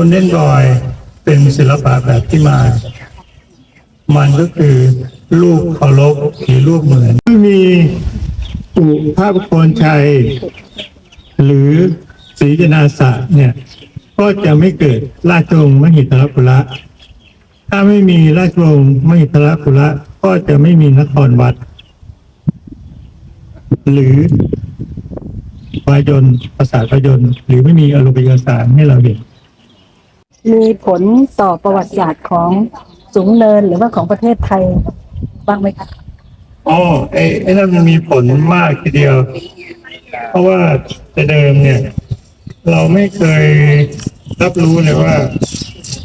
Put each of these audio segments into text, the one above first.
คุณเล่นบอยเป็นศิลปะแบบที่มา มันก็คือลูกเคารพหรือลูกเหมือนไม่มีอุภาพโคนชัย หรือศรีจนาสะเนี่ย ก็จะไม่เกิดราชวงศ์มหิทรปุระ ถ้าไม่มีราชวงศ์มหิทรปุระก็จะไม่มีนครวัด หรือวายนต์ภาษาพยนต์หรือไม่มีอารมณ์เอกสารให้เราเห็น มีผลต่อประวัติศาสตร์ของสูงเนินหรือว่าของประเทศไทยบ้างไหมคะอ๋อไอ้ไอ้นั่นมันมีผลมากทีเดียว เพราะว่าแต่เดิมเนี่ย เราไม่เคยรับรู้เลยว่า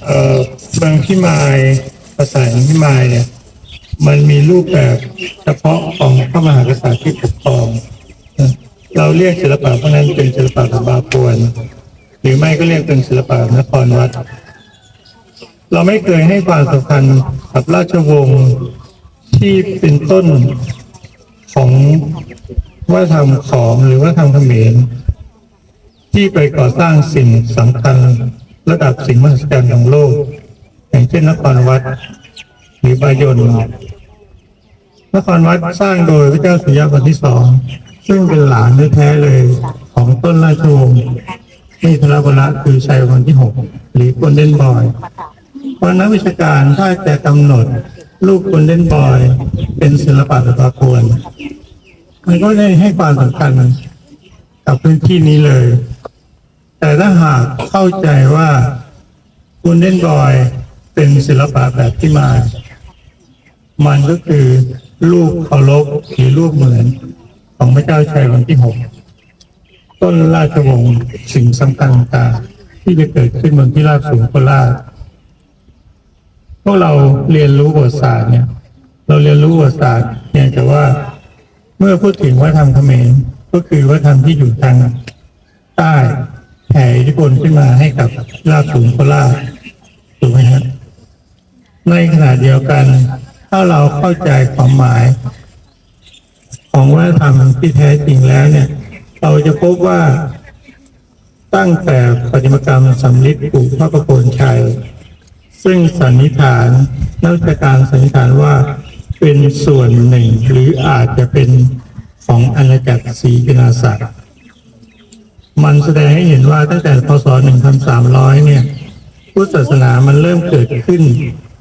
เอ่อเมืองพิมายภาษาพิมายเนี่ย มันมีรูปแบบเฉพาะของพระมหากษัตริย์ที่ปกครอง เราเรียกศิลปะพวกนั้นเป็นศิลปะของบาปวน หรือไม่ก็เรียกเป็นศิลปะนครวัด เราไม่เคยให้ความสำคัญกับราชวงศ์ที่เป็นต้นของวัฒนธรรมขอมหรือวัฒนธรรมเขมรที่ไปก่อสร้างสิ่งสำคัญระดับสิ่งมหัศจรรย์ของโลก อย่างเช่นนครวัดหรือบายนนครวัดสร้างโดยพระเจ้าสุริยะคนที่สอง ซึ่งเป็นหลานแท้ๆเลยของต้นราชวงศ์ มีธรวระคือชัยวันที่หกหรือคนเล่นบอย เพราะนักวิชาการถ้าจะกำหนดลูกคนเล่นบอย เป็นศิลปะประพวนมันก็ได้ให้ความสำคัญกับพื้นที่นี้เลย แต่ถ้าหากเข้าใจว่าคุณเล่นบอยเป็นศิลปะแบบที่มา มันก็คือลูกเคารพหรือลูกเหมือนของพระเจ้าชัยวันที่หก ต้นราชวงศ์สิ่งสำคัญต่างที่จะเกิดขึ้นบนที่ราบสูงโคราชพวกเราเรียนรู้ประวัติศาสตร์เนี่ย เราเรียนรู้ประวัติศาสตร์เนี่ยแต่ว่าเมื่อพูดถึงวัฒนธรรมเขมรก็คือวัฒนธรรมที่อยู่ทางใต้แผ่อิทธิพลขึ้นมาให้กับราบสูงโคราชถูกไหมครับในขณะเดียวกัน ถ้าเราเข้าใจความหมาย ของวัฒนธรรมที่แท้จริงแล้วเนี่ย เราจะพบว่าตั้งแต่ปฏิมากรรมสำลิดปลูกพระประโคนชัย ซึ่งสันนิษฐานนักวิชาการสันนิษฐานว่าเป็นส่วนหนึ่งหรืออาจจะเป็นของอาณาจักรศรีกนาศักดิ์มันแสดงให้เห็นว่าตั้งแต่พศ 1300 เนี่ย พุทธศาสนามันเริ่มเกิดขึ้น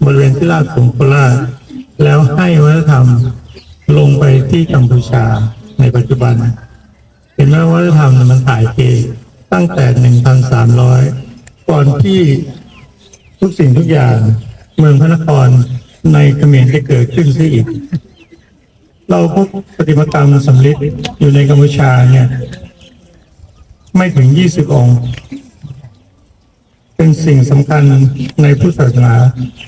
บริเวณที่ราชสงโคราชแล้วให้วัฒนธรรมลงไปที่กัมพูชาในปัจจุบัน เห็นไหมว่าวัฒนธรรมมันถ่ายเทตั้งแต่1,300ก่อนที่ทุกสิ่งทุกอย่างเมืองพระนครในเขมรจะเกิดขึ้นซะอีก เราพบปฏิมากรรมสำลิดอยู่ในกัมพูชาเนี่ย ไม่ถึง20องค์เป็นสิ่งสำคัญในพุทธศาสนา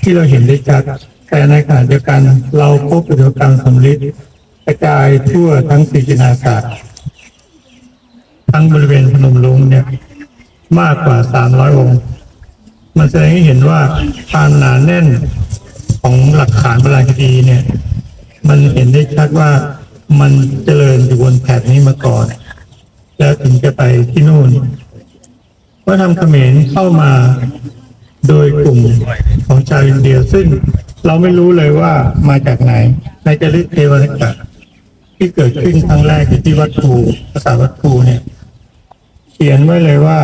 ที่เราเห็นได้ชัดแต่ในขณะเดียวกัน เราพบปฏิมากรรมสำลิดกระจายทั่วทั้งสี่จินาศาสตร์ ทั้งบริเวณพนมรุ้งเนี่ยมากกว่า300องค์ มันแสดงให้เห็นว่าความหนาแน่นของหลักฐานโบราณคดีเนี่ย มันเห็นได้ชัดว่ามันเจริญอยู่บนแผ่นนี้มาก่อน แล้วถึงจะไปที่นู่นว่าทำเขมรเข้ามาโดยกลุ่มของชาวอินเดียซึ่งเราไม่รู้เลยว่ามาจากไหน ในจรึกเทวนิกะที่เกิดขึ้นครั้งแรกที่วัดภูภาษาวัดภูเนี่ย เขียนไว้เลยว่า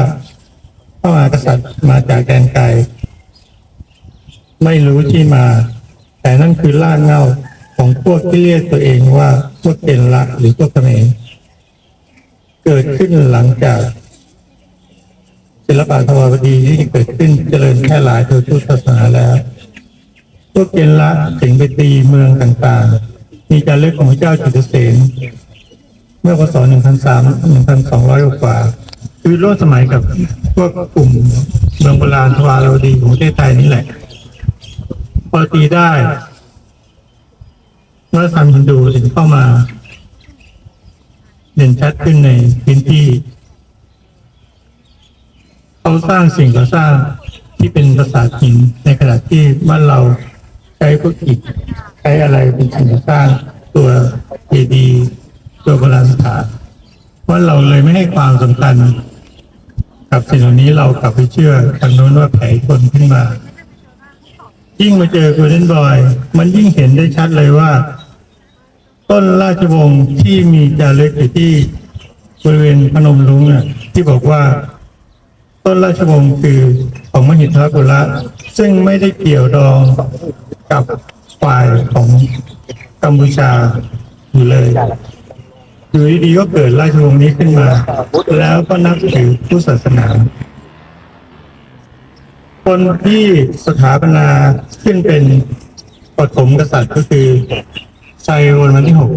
พระมหากษัตริย์มาจากแดนไกลไม่รู้ที่มา แต่นั่นคือล่างเงาของพวกที่เรียกตัวเองว่าพวกเกณละหรือพวกเขมรเกิดขึ้นหลังจากศิลปะทวารวดีที่เกิดขึ้นเจริญแพร่หลายโดยทุกศาสนาแล้ว พวกเกณละถึงไปตีเมืองต่างๆ มีการเลือกของพระเจ้าจุตเสนเมื่อพศ 1,300 1,200 กว่า คือร่วมสมัยกับพวกกลุ่มเมืองโบราณทวารวดีของประเทศไทยนี่แหละพอตีได้วัฒนธรรมฮินดูถึงเข้ามาเด่นชัดขึ้นในพื้นที่เขาสร้างสิ่งก่อสร้างที่เป็นภาษาหินในขณะที่บ้านเราใช้พวกอิฐใช้อะไรเป็นสิ่งก่อสร้างตัวเจดีย์ตัวโบราณสถานว่าเราเลยไม่ให้ความสำคัญ กับสิ่งเหล่านี้เรากลับไปเชื่อทางโน้นว่าแผลคนขึ้นมา ยิ่งมาเจอโกลเด้นบอย มันยิ่งเห็นได้ชัดเลยว่า ต้นราชวงศ์ที่มีจารึกอยู่ที่บริเวณพนมรุ้งน่ะที่บอกว่า ต้นราชวงศ์คือของมหิทรกุละซึ่งไม่ได้เกี่ยวดองกับฝ่ายของกัมพูชาอยู่เลย อยู่ดีๆก็เกิดราชวงศ์นี้ขึ้นมา แล้วก็นับถือพุทธศาสนา คนที่สถาปนาขึ้นเป็นปฐมกษัตริย์ก็คือชัยวนวันที่หก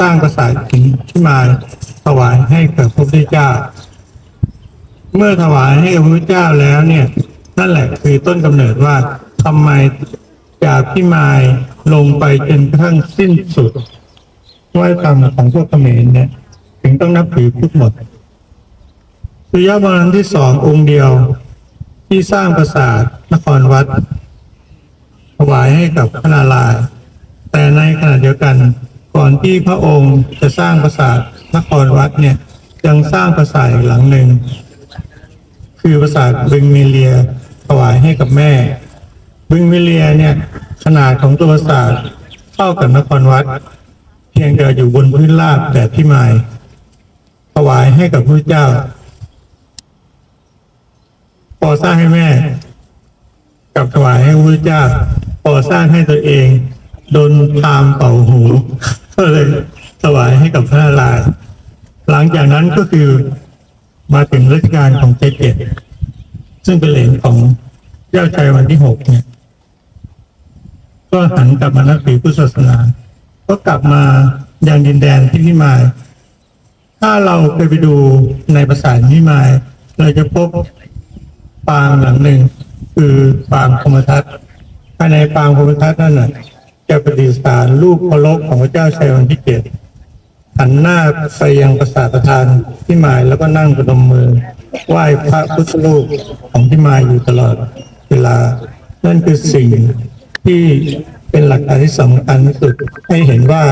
สร้างปราสาทหินขึ้นมาถวายให้กับพระพุทธเจ้า เมื่อถวายให้กับพระพุทธเจ้าแล้วเนี่ย นั่นแหละคือต้นกำเนิดว่าทำไมจากพี่มายลงไปจนกระทั่งสิ้นสุด วัฒนธรรมของพวกเขมรเนี่ย ถึงต้องนับถือพุทธหมดสุริยะมรณที่สององค์เดียว ที่สร้างปราสาทนครวัด ถวายให้กับพระนารายณ์แต่ในขณะเดียวกัน ก่อนที่พระองค์จะสร้างปราสาทนครวัดเนี่ยยังสร้างปราสาทหลังหนึ่ง คือปราสาทบึงเมเลียถวายให้กับแม่ บึงเมเลียเนี่ยขนาดของตัวปราสาทเท่ากับนครวัด เพียงแต่อยู่บนพื้นราบแบบพี่มายถวายให้กับพระเจ้าพอสร้างให้แม่ กับถวายให้พระเจ้าพอสร้างให้ตัวเองโดนพรามเป่าหูก็เลยถวายให้กับพระนารายณ์หลังจากนั้นก็คือมาถึงรัชกาลของเจเจตซึ่งเป็นเหลนของเจ้าชายวันที่หกเนี่ย ก็หันกลับมานับถือพุทธศาสนา ก็กลับมายังดินแดนที่พิมาย ถ้าเราเคยไปดูในภาษาทพิมาย เราจะพบปางหลังหนึ่ง คือปางพรมทัตภายในปางพรมทัตนั่นน่ะจะประดิษฐานรูปเคารพของพระเจ้าชัยวันที่เจ็ดหันหน้าไปยังปราสาทประธานพิมายแล้วก็นั่งประนมมือไหว้พระพุทธรูปของพิมายอยู่ตลอดเวลา นั่นคือสิ่งที่ เป็นหลักการที่สำคัญที่สุดให้เห็นว่า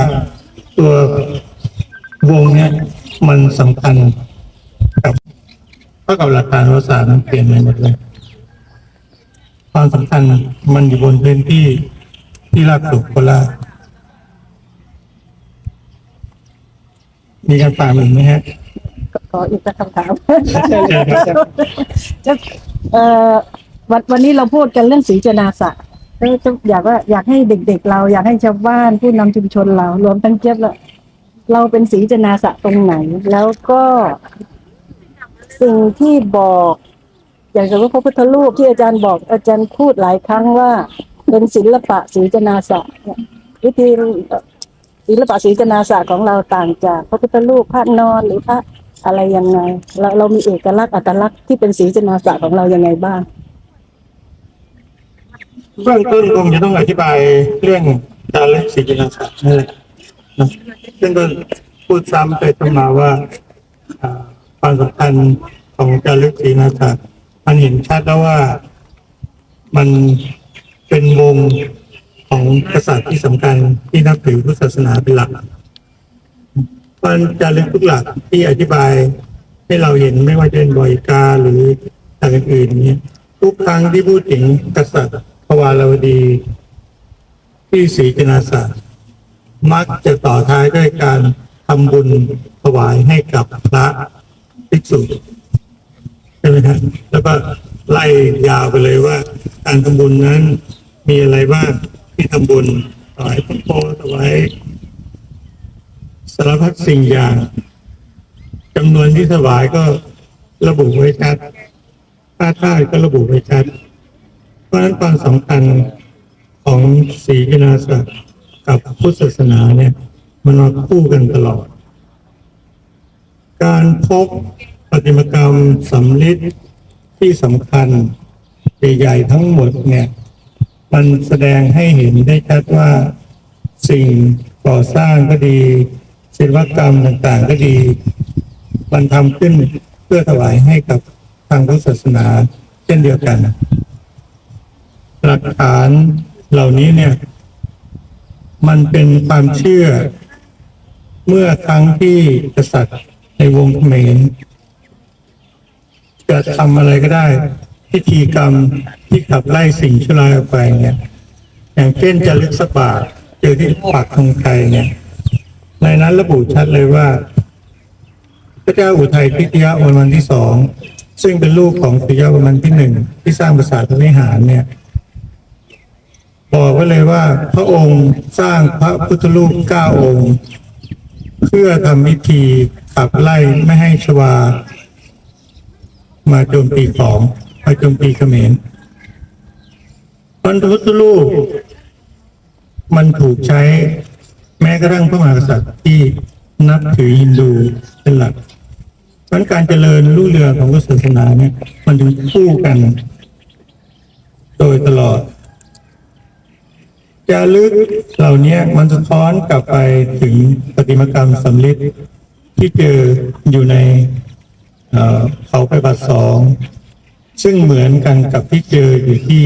ตัววงเนี้ยมันสำคัญกับเท่ากับหลักการภาษาสตร์มันเปลี่ยนไปหมดเลยความสำคัญมันอยู่บนพื้นที่ที่ราบสูงโคราชมีการฝากอีกไหมฮะขออีกสักคำถาม เชิญครับ จะเอ่อวันวันนี้เราพูดกันเรื่องสีจนาสะ ก็อยากว่าอยากให้เด็กๆเราอยากให้ชาวบ้านผู้นำชุมชนเรา รวมทั้งเจี๊ยบละเราเป็นสีจนาสะตรงไหน แล้วก็สิ่งที่บอกอย่างเช่นว่าพระพุทธรูปที่อาจารย์บอกอาจารย์พูดหลายครั้งว่า เป็นศิลปะสีจนาสะวิธีศิลปะสีจนาสะของเราต่างจากพระพุทธรูปพระนอนหรือพระอะไรยังไง เราเรามีเอกลักษณ์อัตลักษณ์ที่เป็นสีจนาสะของเรายังไงบ้าง เบื้องต้นคงจะต้องอธิบายเรื่องการเล่นสีจินตศาสตร์นั่นแหละซึ่งก็พูดซ้ำไปซ้ำมาว่าความสำคัญของการเล่นสีจินตศาสตร์มันเห็นชัดแล้วว่ามันเป็นวงของกษัตริย์ที่สำคัญที่นับถือพุทธศาสนาเป็นหลักมันจารึกทุกหลักที่อธิบายให้เราเห็นไม่ว่าจะเป็นบอยกาหรือต่างอื่นนี้ทุกครั้งที่พูดถึงกษัตริย์ วารวดี ที่ศรีจนาศาสตร์มักจะต่อท้ายด้วยการทำบุญถวายให้กับพระภิกษุใช่ไหมครับแล้วก็ไล่ยาวไปเลยว่า การทำบุญนั้นมีอะไรบ้างที่ทำบุญถวายพระโพธิ์ถวายสารพัดสิ่งอย่างจำนวนที่ถวายก็ระบุไว้ชัดค่าท่ายก็ระบุไว้ชัด ราะฉะนั้นความสำคัญของศรีกนาศักดิ์กับพุทธศาสนาเนี่ยมันมาคู่กันตลอด การพบปฏิมกรรมสำลิดที่สำคัญใหญ่ๆทั้งหมดเนี่ย มันแสดงให้เห็นได้ชัดว่าสิ่งก่อสร้างก็ดี ศิลปกรรมต่างๆก็ดี มันทำขึ้นเพื่อถวายให้กับทางพุทธศาสนาเช่นเดียวกัน หลักฐานเหล่านี้เนี่ย มันเป็นความเชื่อ เมื่อครั้งที่กษัตริย์ในวงเขมรจะทำอะไรก็ได้ พิธีกรรมที่ขับไล่สิ่งชั่วร้ายออกไปเนี่ย อย่างเช่นจะลึกสกบาเจอที่ปักธงไทยเนี่ย ในนั้นระบุชัดเลยว่า พระเจ้าอุทัยพิทยาวันที่สองซึ่งเป็นลูกของสุริยะวันที่หนึ่งที่สร้างปราสาทพระวิหารเนี่ย บอกไว้เลยว่า พระองค์สร้างพระพุทธรูปเก้าองค์ เพื่อทำพิธีขับไล่ไม่ให้ชวา มาโจมตีของมาโจมตีเขมรพระพุทธรูปมันถูกใช้แม้กระทั่งพระมหากษัตริย์ที่นับถือฮินดูเป็นหลักเพราะงั้นการเจริญรุ่งเรืองของพุทธศาสนาเนี่ย มันถึงคู่กัน โดยตลอด จารึกเหล่านี้มันสะท้อนกลับไปถึงประติมากรรมสำลิดที่เจออยู่ในเขาไปบัตสอง ซึ่งเหมือนกันกับที่เจออยู่ที่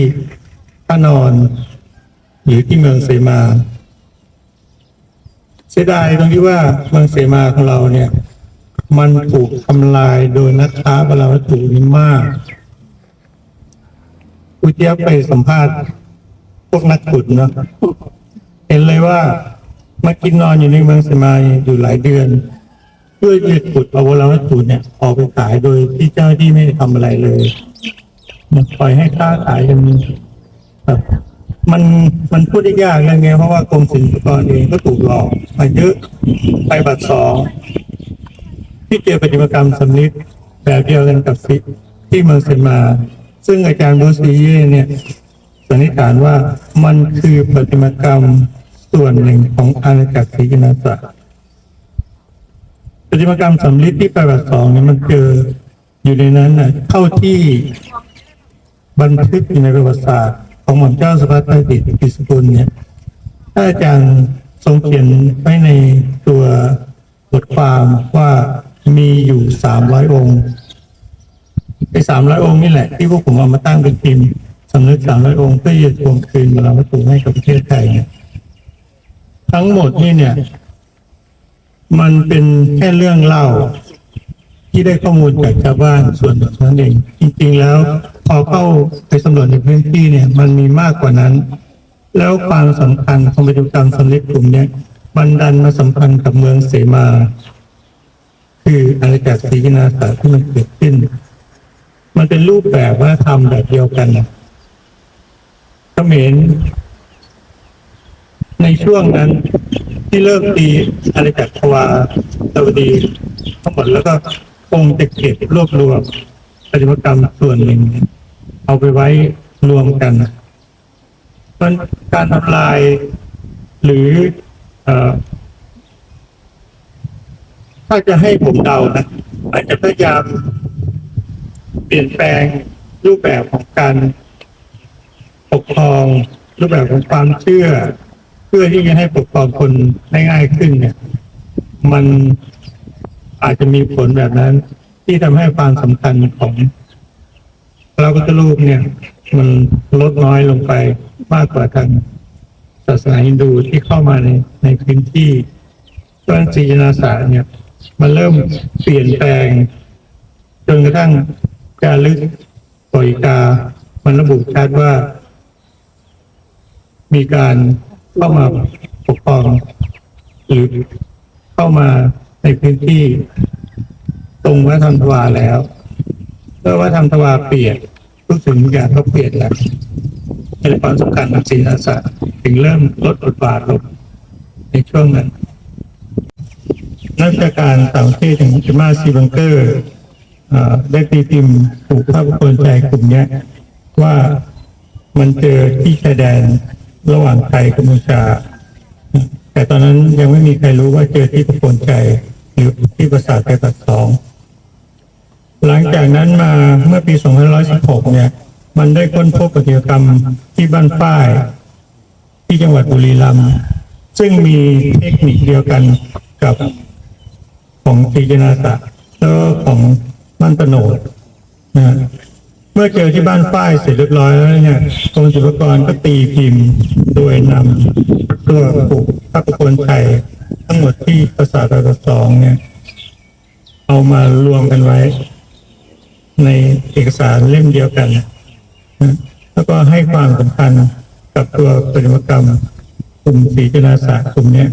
พระนอน หรือที่เมืองเสมา เสียดายตรงที่ว่าเมืองเสมาของเราเนี่ย มันถูกทำลายโดยนักค้าบาลวัตถุนี้มากอุเจียบไปสัมภาษณ์ วกนักขุดเนาะเห็นเลยว่ามากินนอนอยู่ในเมืองเสมายอยู่หลายเดือนเพื่อจะขุดเอาโบราณวัตถุเนี่ยออกไปขายโดยที่เจ้าที่ไม่ได้ทำอะไรเลยมันปล่อยให้ค้าขายกันแบบมันมันพูดได้ยากเลยไงเพราะว่ากรมศิลปากรเองก็ถูกหลอกมาเยอะไปบัตรสองที่เจอปฏิมากรรมสำลิดแบบเดียวกันกับที่เมืองเซนมา ซึ่งอาจารย์โบซีเย่เนี่ย สันนิษฐานว่ามันคือปฏิมากรรมส่วนหนึ่งของอาณาจักรศรีกินาสะปฏิมากรรมสำลิดที่ไปบัตรสองเนี่ยมันเจออยู่ในนั้นน่ะเท่าที่บันทึกอยู่ในประวัติศาสตร์ของหม่อมเจ้าสภัตตติปิสกุลเนี่ยถ้าอาจารย์ทรงเขียนไว้ในตัวบทความว่ามีอยู่สามร้อยองค์ไอ้สามร้อยองค์นี่แหละ ที่พวกผมเอามาตั้งเป็นพิมพ์ำนึกสามร้อยองค์เพื่อจะทวงคืนเวลาวัตถุให้กับประเทศไทยเนี่ยทั้งหมดนี่เนี่ย มันเป็นแค่เรื่องเล่า ที่ได้ข้อมูลจากชาวบ้านส่วนหนึ่งเท่านั้นเอง จริงๆแล้ว พอเข้าไปสำรวจในพื้นที่เนี่ย มันมีมากกว่านั้น แล้วความสำคัญของปฏิบัติกรรมสำลิดกลุ่มเนี้ยมันดันมาสัมพันธ์กับเมืองเสมา คืออาณาจักรศรีนาสาที่มันเกิดขึ้น มันเป็นรูปแบบวัฒนธรรมแบบเดียวกัน เขมรในช่วงนั้นที่เริ่มตีอาณาจักรทวาตวดีทั้งหมดแล้วก็คงจะเก็บรวบรวมปฏิบัติกรรมส่วนหนึ่ง เอาไปไว้รวมกันมันการทำลายหรืออถ้าจะให้ผมเดานะอาจจะพยายามเปลี่ยนแปลงรูปแบบของการ ปกครองรูปแบบของความเชื่อ เพื่อที่จะให้ปกครองคนได้ง่ายขึ้นเนี่ย มันอาจจะมีผลแบบนั้น ที่ทำให้ความสำคัญของพระพุทธรูปเนี่ย มันลดน้อยลงไปมากกว่าทางศาสนาฮินดูที่เข้ามาในในพื้นที่ต้นศรีนาสาเนี่ย มันเริ่มเปลี่ยนแปลงจนกระทั่งจารลึกปล่อยกา มันระบุชัดว่า มีการเข้ามาปกครองหรือเข้ามาในพื้นที่ ตรงวัดธรรมทวาแล้วเมื่อวัดธรรมทวาเปลี่ยนทุกสิ่งทุกอย่างก็เปลี่ยนแล้วในความสำคัญของศีลศาสตร์ถึงเริ่มลดบทบาทลงในช่วงนั้นนักวิชาการต่างประเทศอย่างจิมาซีบังเกอร์ได้ตีพิมพ์ถูกภาพคนใจกลุ่มนี้ว่ามันเจอที่ชายแดน ระหว่างไทยกัมพูชา แต่ตอนนั้นยังไม่มีใครรู้ว่าเจอที่ตะโพนใจหรือที่ปราสาทไทยปัดสอง หลังจากนั้นมาเมื่อปี 2516 เนี่ย มันได้ค้นพบปฏิกรรมที่บ้านฝ้าย ที่จังหวัดบุรีรัมย์ซึ่งมีเทคนิคเดียวกันกับของตีจนาสะแล้วของบ้านตโนดนะ เมื่อเจอที่บ้านฝ้ายเสร็จเรียบร้อยแล้วเนี่ยกรมศิลปากรก็ตีพิมพ์โดยนำตัวผูกพระประโคนชัยทั้งหมดที่ภาษาตะสองเนี่ย เอามารวมกันไว้ ในเอกสารเล่มเดียวกันนะแล้วก็ให้ความสำคัญกับตัวปฏิมากรรมกลุ่มสีจนาศาสตร์กลุ่มนี้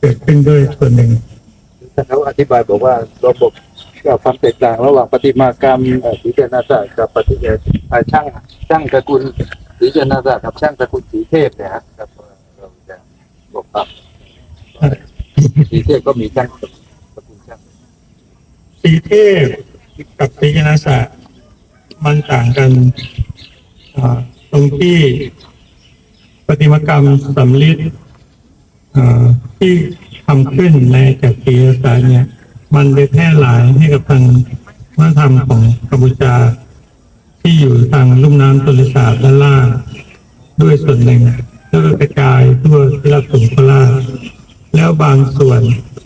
เกิดขึ้นด้วยส่วนหนึ่งท่านเขาอธิบายบอกว่าระบบ กับความแตกต่างระหว่างประติมากรรมเอ่อสีเจนาศาสตร์กับปฏิเอ่อช่างช่างตระกูลสีเจนาศาสตร์กับช่างตระกูลสีเทพเนี่ยฮะครับเราจะบอกครับสีเทพก็มีช่างตระกูลช่างสีเทพกับสีจนาศาสตร์มันต่างกันตรงที่ประติมากรรมสำลิดที่ทำขึ้นในจากสีจนาศาสตร์เนี่ย มันไปแพร่หลายให้กับทางวัฒนธรรมของกัมพูชา ที่อยู่ทางลุ่มน้ำตุลสาบด้านล่าง ด้วยส่วนหนึ่งแล้วก็กระจายทั่วที่รัฐสงขลาแล้วบางส่วน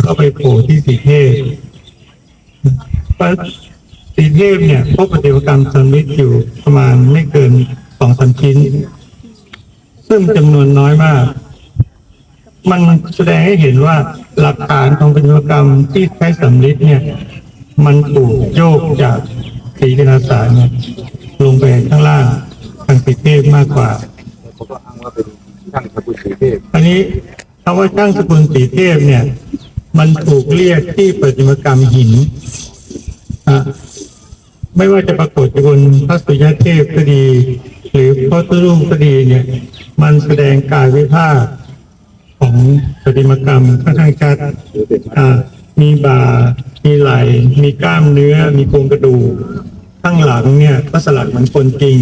ก็ไปโผล่ที่สีเทพสีเทพเนี่ยพบปฏิบัติกรรมสมิธอยู่ประมาณไม่เกินสองสามชิ้น ซึ่งจำนวนน้อยมาก มันแสดงให้เห็นว่าหลักฐานของปฏิบัติกรรมที่ใช้สำลิดเนี่ย มันถูกโยกจากสีกนาสารเนี่ยลงไปข้างล่างทางสีเทพมากกว่าเขาก็อ้างว่าเป็นช่างตระกูลสีเทพอันนี้คำว่าช่างสกุลสีเทพเนี่ย มันถูกเรียกที่ประติมากรรมหินอะไม่ว่าจะปรากฏอยู่บนพระสุยเทพก็ดี หรือพระตุลุก็ดีเนี่ย มันแสดงกายวิภาค ของประติมากรรมค่อนข้างชัดมีบ่า มีไหล มีกล้ามเนื้อ มีโครงกระดูก ข้างหลังเนี่ยก็สลักเหมือนคนจริง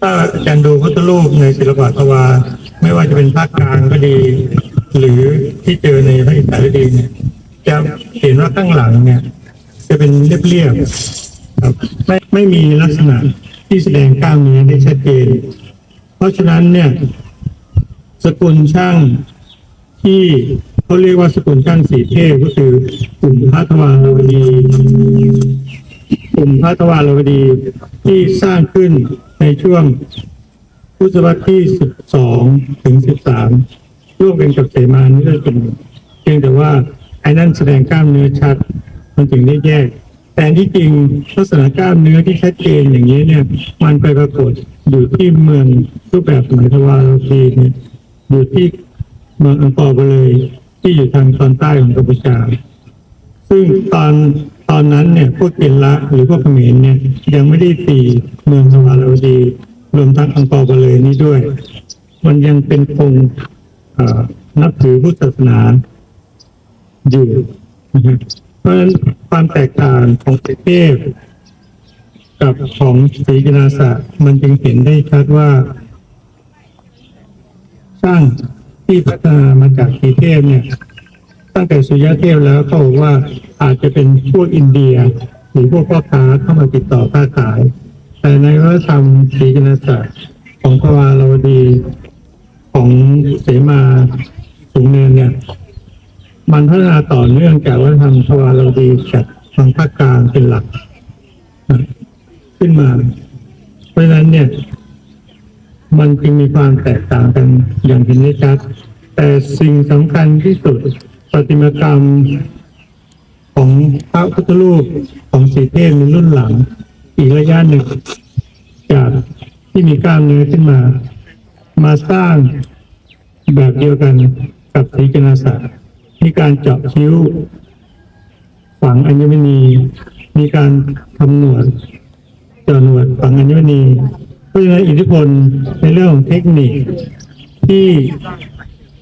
ถ้าอาจารย์ดูพุทธรูปในศิลปะทวาไม่ว่าจะเป็นภาคกลางก็ดี หรือที่เจอในพระอิศวดีเนี่ยจะเห็นว่าข้างหลังเนี่ย จะเป็นเรียบๆครับไม่ไม่มีลักษณะที่แสดงกล้ามเนื้อได้ชัดเจน เพราะฉะนั้นเนี่ย สกุลช่าง ที่เขาเรียกว่าสกุลช่างสีเทพก็คือกลุ่มพระทวารวดี กลุ่มพระทวารวดีที่สร้างขึ้นในช่วงพุทธศตวรรษที่ 12 ถึง 13 ร่วมกันกับเสมานี่ด้วยกันเพียงแต่ว่าไอ้นั่นแสดงกล้ามเนื้อชัด มันถึงได้แยก แต่ที่จริงลักษณะกล้ามเนื้อที่ชัดเจนอย่างนี้เนี่ย มันไปปรากฏอยู่ที่เมืองรูปแบบสมัยทวารวดีเนี่ยอยู่ที่ เมืองอังกอร์ไปเลยที่อยู่ทางตอนใต้ของกัมพูชา ซึ่งตอนตอนนั้นเนี่ยพวกเกณละหรือพวกเขมรเนี่ยยังไม่ได้ตีเมืองสวารวดีรวมทั้งอังกอร์ไปเลยนี้ด้วย มันยังเป็นคงนับถือพุทธศาสนาอยู่นะฮะเพราะฉะนั้นความแตกต่างของเทศกับของศรีกนาสะมันจึงเห็นได้ชัดว่าสร้าง ที่พัฒนามาจากสีเทพเนี่ยตั้งแต่สุริยะเทพแล้วเขาบอกว่าอาจจะเป็นพวกอินเดียหรือพวกพ่อค้าเข้ามาติดต่อค้าขาย แต่ในวัฒนธรรมศรีกนศาสตร์ของพระวารวดีของเสมาสูงเนินเนี่ย มันพัฒนาต่อเนื่องจากวัฒนธรรมพระวารวดีจากทางภาคกลางเป็นหลัก ขึ้นมา เพราะฉะนั้นเนี่ย มันจึงมีความแตกต่างกันอย่างเห็นได้ชัด แต่สิ่งสำคัญที่สุดประติมากรรมของพระพุทธรูปของสีเทพในรุ่นหลัง อีกระยะหนึ่ง จากที่มีกล้ามเนื้อขึ้นมา มาสร้างแบบเดียวกันกับสีกนาสามีการเจาะคิ้ว ฝังอัญมณี มีการทำหนวดเจาะหนวดฝังอัญมณี เพราะฉะนั้นอิทธิพลในเรื่องของเทคนิคที่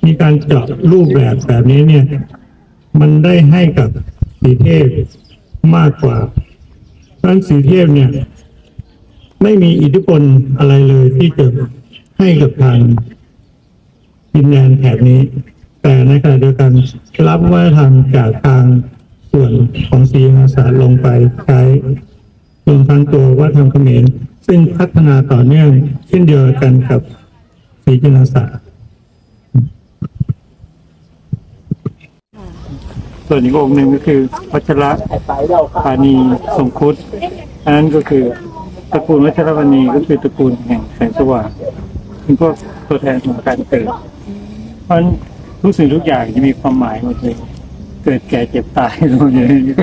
มีการเจาะรูปแบบแบบนี้เนี่ย มันได้ให้กับสีเทพมากกว่าเพรานสีเทพเนี่ย ไม่มีอิทธิพลอะไรเลยที่จะให้กับทางดินแดนแถบนี้ แต่ในขณะเดียวกันรับวัฒนธรรมจากทางส่วนของศรีนาสาลงไปใช้รวมทั้งตัววัฒนธรรมเขมร ซึ่งพัฒนาต่อเนื่องเช่นเดียวกันกับศรีจินาสาส่วนอีกองค์หนึ่งก็คือวัชระปานีทรงครุดอันนั้นก็คือตระกูลวัชรปานีก็คือตระกูลแห่งแสงสว่างเป็นพวกตัวแทนของการเกิดเพราะทุกสิ่งทุกอย่างจะมีความหมายหมดเลย เกิดแก่เจ็บตายรวมอยู่ในนี้